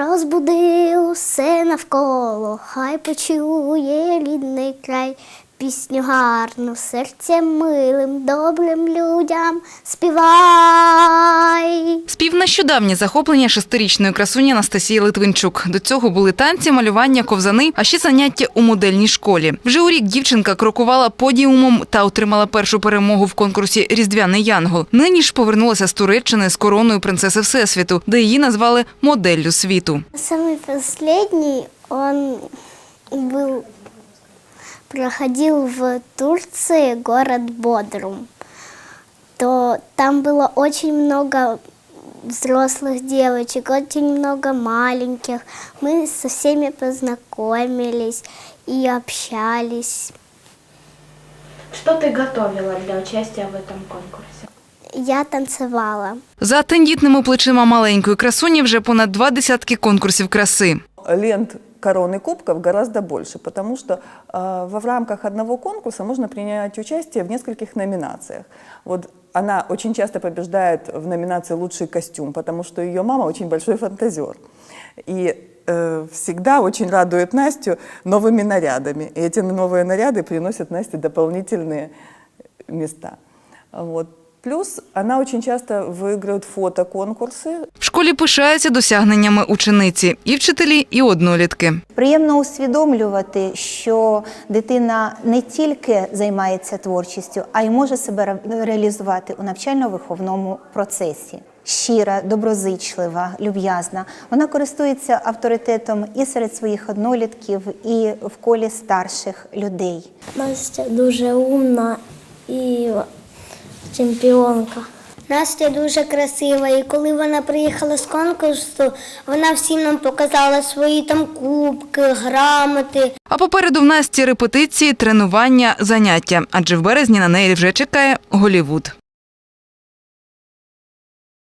Розбуди усе навколо, хай почує рідний край. Пісню гарну, серцем милим, добрим людям співай. Спів нещодавнє захоплення шестирічної красуні Анастасії Литвинчук. До цього були танці, малювання, ковзани, а ще заняття у модельній школі. Вже у рік дівчинка крокувала подіумом та отримала першу перемогу в конкурсі Різдвяний Янгол. Нині ж повернулася з Туреччини з короною принцеси Всесвіту, де її назвали моделлю світу. Самый последний он был, проходил в Турции, город Бодрум. То там было очень много взрослых девочек, очень много маленьких. Мы со всеми познакомились и общались. Что ты готовила для участия в этом конкурсе? Я танцевала. За тендітними плечима маленької красуні вже понад два десятки конкурсів краси. лент короны кубков гораздо больше, потому что э, во в рамках одного конкурса можно принять участие в нескольких номинациях. Вот она очень часто побеждает в номинации «Лучший костюм», потому что ее мама очень большой фантазер. И э, всегда очень радует Настю новыми нарядами. И эти новые наряды приносят Насте дополнительные места. Вот. Плюс она очень часто выигрывает фотоконкурсы, В школі пишаються досягненнями учениці і вчителі, і однолітки. Приємно усвідомлювати, що дитина не тільки займається творчістю, а й може себе ре- реалізувати у навчально-виховному процесі. Щира, доброзичлива, люб'язна. Вона користується авторитетом і серед своїх однолітків, і в колі старших людей. Настя дуже умна і чемпіонка. Настя дуже красива, і коли вона приїхала з конкурсу, вона всім нам показала свої там кубки, грамоти. А попереду в Насті репетиції, тренування, заняття. Адже в березні на неї вже чекає Голівуд.